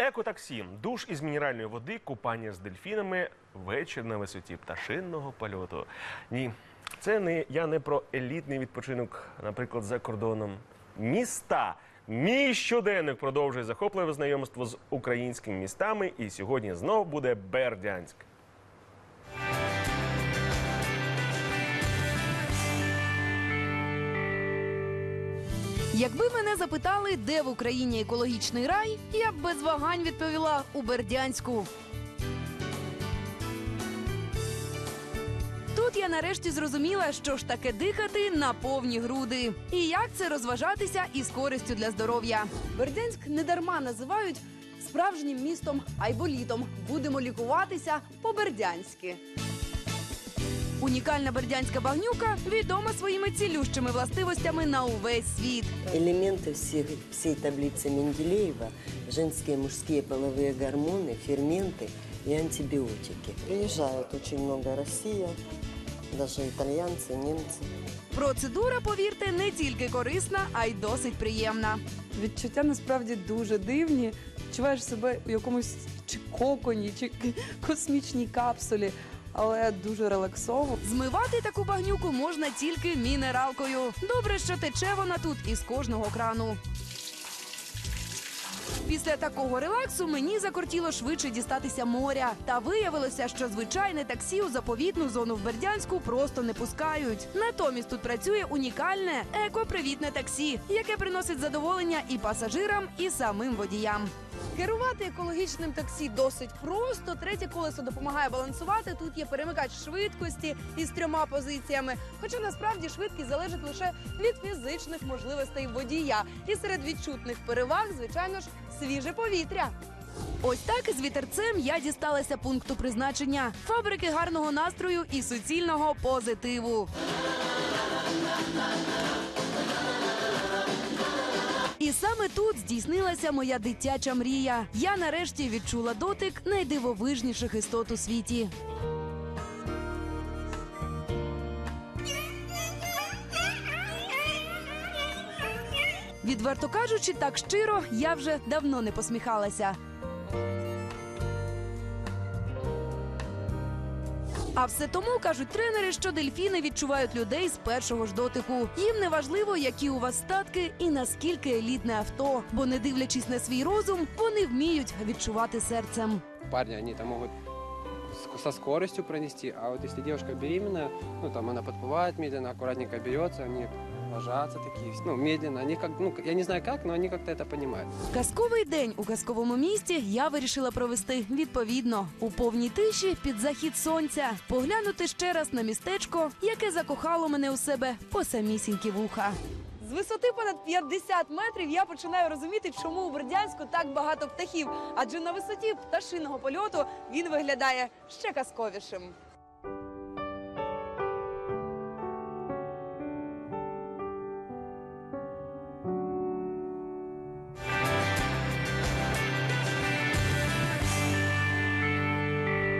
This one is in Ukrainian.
Екотаксі, душ із мінеральної води, купання з дельфінами, вечір на висоті пташинного польоту. Ні, це не я не про елітний відпочинок, наприклад, за кордоном. Міста. Мій щоденник продовжує захопливе знайомство з українськими містами, і сьогодні знов буде Бердянськ. Якби мене запитали, де в Україні екологічний рай, я б без вагань відповіла у Бердянську. Тут я нарешті зрозуміла, що ж таке дихати на повні груди, і як це розважатися із користю для здоров'я. Бердянськ недарма називають справжнім містом айболітом. Будемо лікуватися по-бердянськи. Унікальна бердянська багнюка відома своїми цілющими властивостями на увесь світ. Элементы всех, всей таблицы Менделеева – женские и мужские половые гормоны, ферменты и антибиотики. Приезжают очень много Россия, даже итальянцы, немцы. Процедура, повірте, не тільки корисна, а й досить приємна. Відчуття насправді дуже дивні. Відчуваєш себе у якомусь чи коконі, чи космічній капсулі, але дуже релаксово. Змивати таку багнюку можна тільки мінералкою. Добре, що тече вона тут із кожного крану. Після такого релаксу мені закортіло швидше дістатися моря. Та виявилося, що звичайне таксі у заповітну зону в Бердянську просто не пускають. Натомість тут працює унікальне екопривітне таксі, яке приносить задоволення і пасажирам, і самим водіям. Керувати екологічним таксі досить просто. Третє колесо допомагає балансувати. Тут є перемикач швидкості із трьома позиціями. Хоча насправді швидкість залежить лише від фізичних можливостей водія. І серед відчутних переваг, звичайно ж, свіже повітря. Ось так з вітерцем я дісталася пункту призначення фабрики гарного настрою і суцільного позитиву. Саме тут здійснилася моя дитяча мрія. Я нарешті відчула дотик найдивовижніших істот у світі. Відверто кажучи, так щиро я вже давно не посміхалася. А все тому кажуть тренери, що дельфіни відчувають людей з першого ж дотику. Їм не важливо, які у вас статки і наскільки елітне авто, бо не дивлячись на свій розум, вони вміють відчувати серцем. Парні, вони там могут с- со скоростью пронести, а вот если девушка беременная, ну там она подплывает медленно, аккуратненько берется, они ложатся такие, ну медленно, они как, ну я не знаю как, но они как-то это понимают. Казковий день у казковому місті я вирішила провести відповідно у повній тиші під захід сонця, поглянути ще раз на містечко, яке закохало мене у себе по самісінькі вуха. З висоти понад 50 метрів я починаю розуміти, чому у Бердянську так багато птахів, адже на висоті пташиного польоту він виглядає ще казковішим.